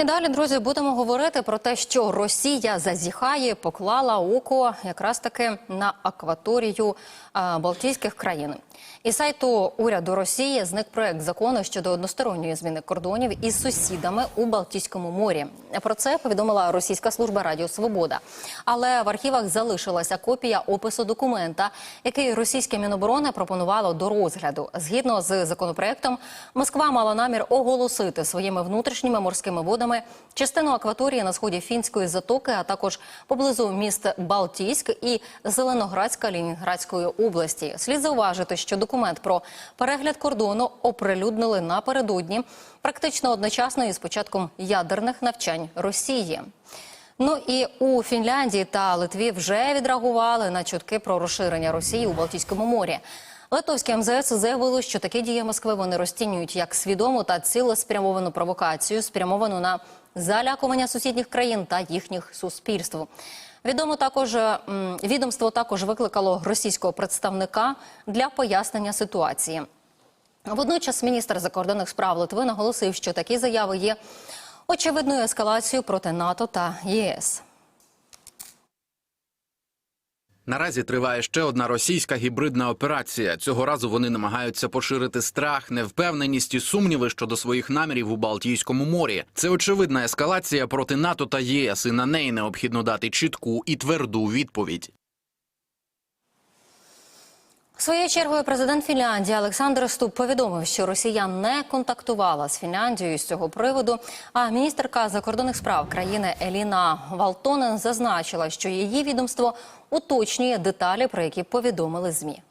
І далі, друзі, будемо говорити про те, що Росія зазіхає, поклала око якраз таки на акваторію Балтійських країн. Із сайту уряду Росії зник проект закону щодо односторонньої зміни кордонів із сусідами у Балтійському морі. Про це повідомила російська служба Радіо Свобода. Але в архівах залишилася копія опису документа, який російське міноборони пропонувало до розгляду. Згідно з законопроектом, Москва мала намір оголосити своїми внутрішніми морськими водами частину акваторії на сході фінської затоки, а також поблизу міст Балтійськ і Зеленоградська Лінінградської області. Слід зауважити, що документ про перегляд кордону оприлюднили напередодні, практично одночасно із початком ядерних навчань Росії. Ну і у Фінляндії та Литві вже відреагували на чутки про розширення Росії у Балтійському морі. Литовське МЗС заявило, що такі дії Москви вони розцінюють як свідому та цілеспрямовану провокацію, спрямовану на залякування сусідніх країн та їхніх суспільств. Відомо також відомство також викликало російського представника для пояснення ситуації. Водночас міністр закордонних справ Литви наголосив, що такі заяви є очевидною ескалацією проти НАТО та ЄС. Наразі триває ще одна російська гібридна операція. Цього разу вони намагаються поширити страх, невпевненість і сумніви щодо своїх намірів у Балтійському морі. Це очевидна ескалація проти НАТО та ЄС, і на неї необхідно дати чітку і тверду відповідь. Своєю чергою президент Фінляндії Олександр Ступ повідомив, що Росія не контактувала з Фінляндією з цього приводу. А міністерка закордонних справ країни Еліна Валтонен зазначила, що її відомство уточнює деталі, про які повідомили змі.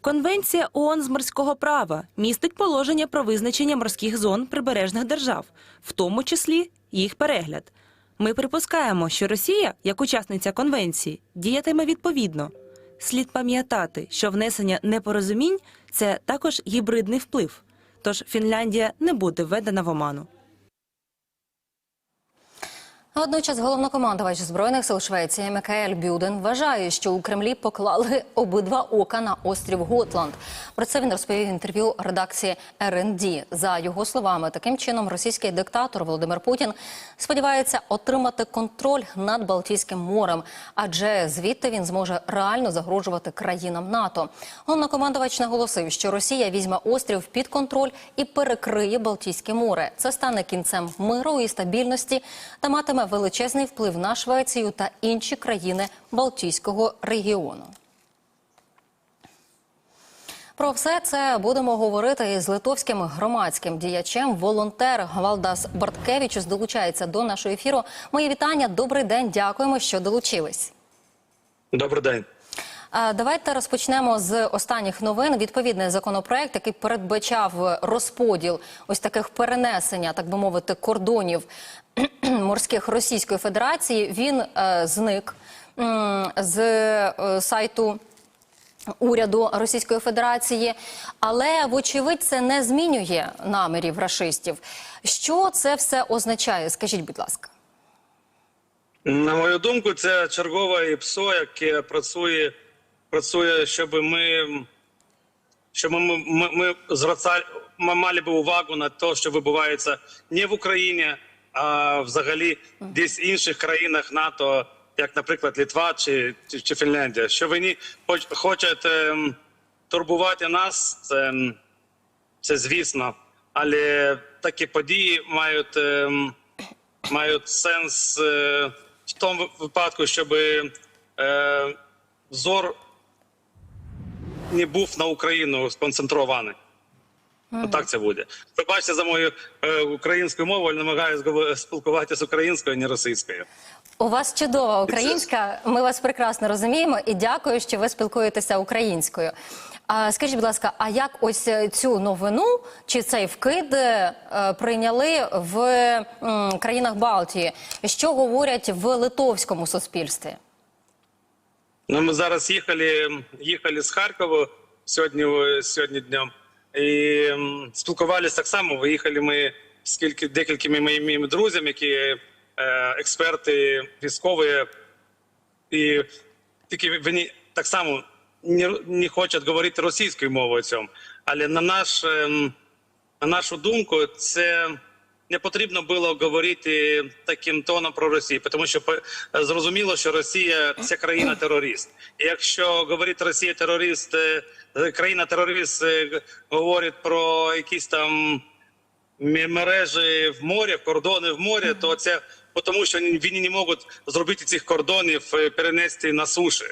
Конвенція ООН з морського права містить положення про визначення морських зон прибережних держав, в тому числі їх перегляд. Ми припускаємо, що Росія, як учасниця конвенції, діятиме відповідно. Слід пам'ятати, що внесення непорозумінь це також гібридний вплив. Тож Фінляндія не буде введена в оману. Водночас головнокомандувач збройних сил Швеції Микаель Бюден вважає, що у Кремлі поклали обидва ока на острів Готланд. Про це він розповів в інтерв'ю редакції РНД. За його словами, таким чином російський диктатор Володимир Путін сподівається отримати контроль над Балтійським морем, адже звідти він зможе реально загрожувати країнам НАТО. Головнокомандувач наголосив, що Росія візьме острів під контроль і перекриє Балтійське море. Це стане кінцем миру і стабільності та матиме величезний вплив на Швецію та інші країни Балтійського регіону. Про все це будемо говорити із литовським громадським діячем. Волонтер Валдас Барткевичус долучається до нашого ефіру. Мої вітання. Добрий день. Дякуємо, що долучились. Добрий день. Давайте розпочнемо з останніх новин. Відповідний законопроект, який передбачав розподіл ось таких перенесення, так би мовити, кордонів морських Російської Федерації. Він е, зник з е, сайту. Уряду Російської Федерації, але вочевидь це не змінює намірів рашистів. Що це все означає? Скажіть, будь ласка. На мою думку, це чергове ІПСО, яке працює, працює, щоб ми, щоб ми, ми, ми, ми мали би увагу на те, що відбувається не в Україні, а взагалі десь в інших країнах НАТО, як, наприклад, Литва чи, чи, чи Фінляндія. Що вони хоч- хочуть ем, турбувати нас, це, це звісно, але такі події мають. ем, мають сенс е, в тому випадку, щоб е, взор не був на Україну сконцентрований. Отак це буде. Пробачте за мою е, українську мову, але намагаюся говор- спілкуватися українською, а не російською. У вас чудова українська. Ми вас прекрасно розуміємо і дякую, що ви спілкуєтеся українською. А скажіть, будь ласка, а як ось е, цю новину чи цей вкид е, прийняли в м, країнах Балтії? Що говорять в литовському суспільстві? Ну, ми зараз їхали, їхали з Харкова сьогодні, сьогодні днем і спілкувалися так само. Виїхали ми з кілька, декількими моїми друзями, які е, експерти військові, і тільки вони так само не, не хочуть говорити російською мовою цьому. Але на наш ем, на нашу думку, це не потрібно було говорити таким тоном про Росію, тому що зрозуміло, що Росія це країна терорист. І якщо говорить Росія терорист, е, країна терорист е, говорить про якісь там мережі в морі, кордони в морі, то це тому, що вони вони не можуть зробити цих кордонів е, перенести на суші.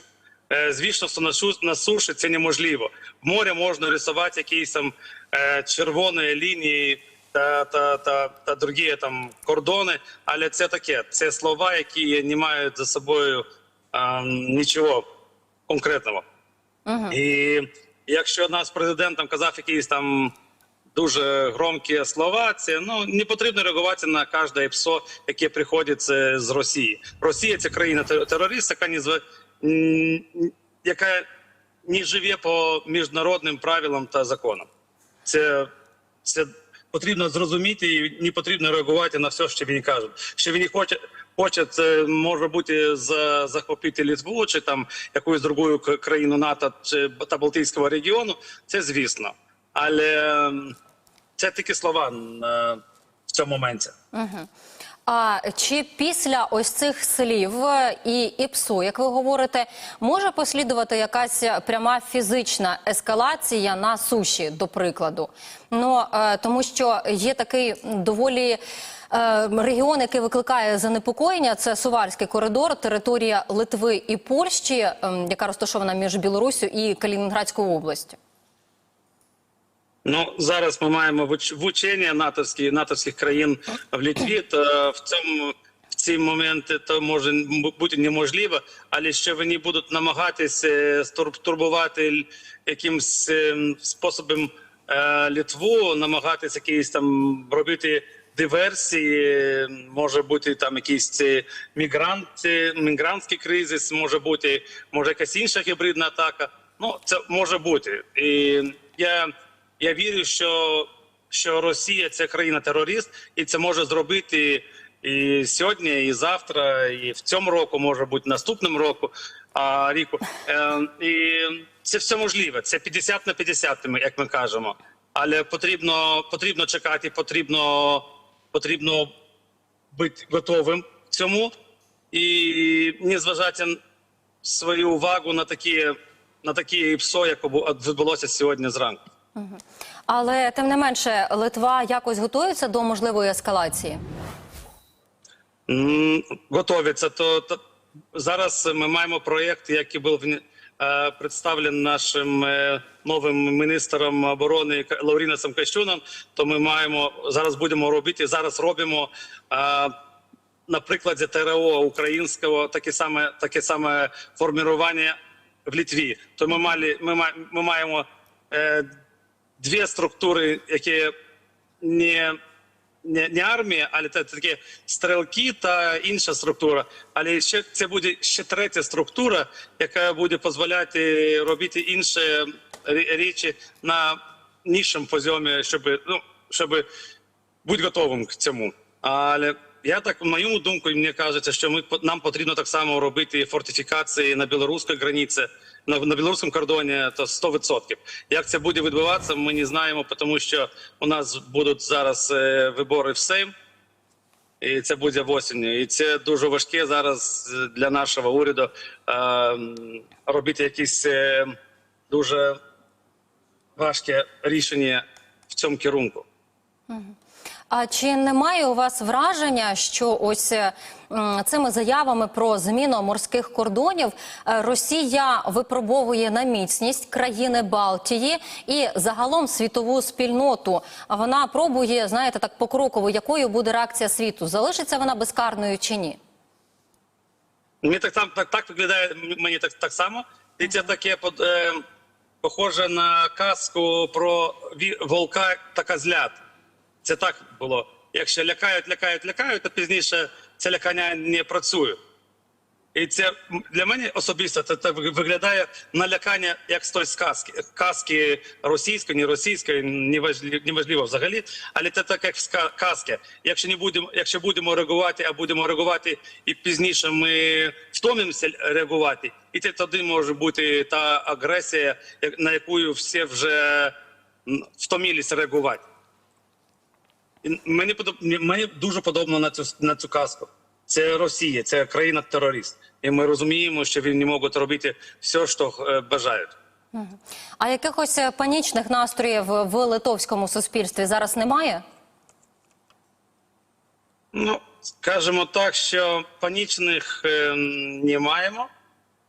Е, Звісно, що на шу- на суші це неможливо. В морі можна рисувати якісь там е, червоні лінії та, та, та, та другі там кордони, але це таке. Це слова, які не мають за собою е, нічого конкретного. І якщо нас президент там казав якісь там дуже громкі слова, це ну не потрібно реагувати на кожне ПСО, яке приходить е, з Росії. Росія це країна тер- терорист, яка не зв- яка не живе по міжнародним правилам та законам. Це, це потрібно зрозуміти і не потрібно реагувати на все, що він каже. Що він хоче, хоче це може бути за, захопити Литву чи там якусь другу країну НАТО чи та Балтійського регіону. Це звісно, але це тільки слова е, в цьому моменті. А чи після ось цих слів е, і ІПСУ, як ви говорите, може послідувати якась пряма фізична ескалація на суші, до прикладу? Ну е, тому що є такий доволі. е, Регіон, який викликає занепокоєння, це Сувальський коридор, територія Литви і Польщі, ем, яка розташована між Білоруссю і Калінінградською областю. Ну зараз ми маємо вуч- вучення натовські натовських країн в Литві. То в цьому в ці моменти то може бути неможливо, але що вони будуть намагатися е, турбувати якимсь ем, способом е, Литву, намагатися якісь там робити. Диверсії, може бути там якийсь е, мігрант, е, мігрантський кризис, може бути може якась інша гібридна атака. Ну це може бути. І я я вірю, що, що Росія це країна терорист, і це може зробити і сьогодні, і завтра, і в цьому року, може бути наступним року, а, ріку. Е, і це все можливе. Це 50 на 50, ми- як ми кажемо. Але потрібно, потрібно чекати, потрібно, потрібно бути готовим цьому і не зважати свою увагу на такі, на такі ПСО, як відбулося сьогодні зранку. Але тим не менше, Литва якось готується до можливої ескалації. Готовиться. То, то зараз ми маємо проєкт, який був е, представлений нашим е, новим міністром оборони Лаурінасом Кащуном. То ми маємо зараз будемо робити. Зараз робимо е, на прикладі ТРО українського таке саме таке саме формування в Литві. То ми мали ми, ми маємо е, дві структури, які не не, не армія, але це такі стрілки та інша структура. Але ще це буде ще третя структура, яка буде дозволяти робити інші речі на нижчому позомі, щоб ну щоб бути готовим к цьому. Але я так, в моєму думку, мені кажеться, що ми нам потрібно так само робити фортифікації на білоруській границі, на, на білоруському кордоні, то 100%. Як це буде відбуватися, ми не знаємо, тому що у нас будуть зараз е, вибори в Сейм. І це буде в осінню. І це дуже важке зараз е, для нашого уряду е, робити якісь е, дуже важке рішення в цьому керунку. А чи немає у вас враження, що ось е, цими заявами про зміну морських кордонів е, Росія випробовує на міцність країни Балтії і загалом світову спільноту? А вона пробує, знаєте, так покроково, якою буде реакція світу? Залишиться вона безкарною чи ні? Мені так там так, так виглядає мені так, так само. І це таке под- е, похоже на казку про ві- волка та козлят. Це так було. Якщо лякають, лякають, лякають, то пізніше це лякання не працює. І це для мене особисто це, це виглядає налякання як з тої сказки, казки російської, не російської, неважливо, взагалі, але це так як в казки. Якщо не будемо, якщо будемо реагувати, а будемо реагувати, і пізніше ми втомимося реагувати, і це тоді може бути та агресія, на яку всі вже втомилися реагувати. Мені подоб... мені дуже подобно на цю на цю казку. Це Росія, це країна терорист. І ми розуміємо, що вони можуть робити все, що е, бажають. А якихось е, панічних настроїв в литовському суспільстві зараз немає? Ну, скажімо так, що панічних е, не маємо,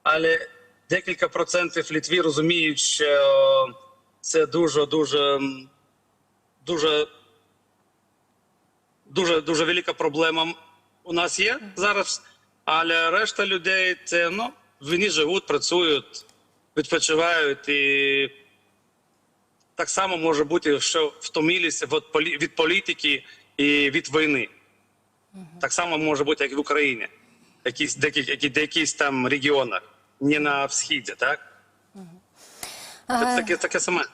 але декілька процентів в Літві розуміють, що це дуже, дуже, дуже, дуже, дуже велика проблема у нас є зараз. Але решта людей це ну, вони живуть, працюють, відпочивають і так само може бути, що втомилися від від політики і від війни. Так само може бути, як і в Україні, якісь декілька якісь там регіонах, не на східі, так? Тобто таке, таке саме.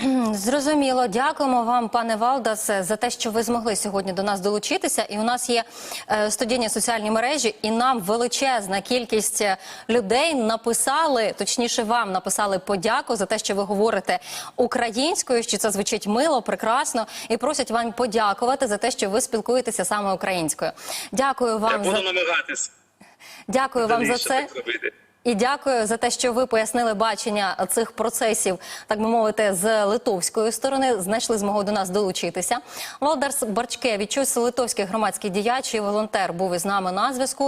Зрозуміло, дякуємо вам, пане Валдас, за те, що ви змогли сьогодні до нас долучитися. І у нас є е, студійні соціальні мережі, і нам величезна кількість е, людей написали, точніше, вам написали подяку за те, що ви говорите українською, що це звучить мило, прекрасно, і просять вам подякувати за те, що ви спілкуєтеся саме українською. Дякую Я вам буду за намагатись дякую вам за це. І дякую за те, що ви пояснили бачення цих процесів, так би мовити, з литовської сторони. Знайшли змогу до нас долучитися. Володарс Барчкевичус, литовський громадський діяч і волонтер, був із нами на зв'язку.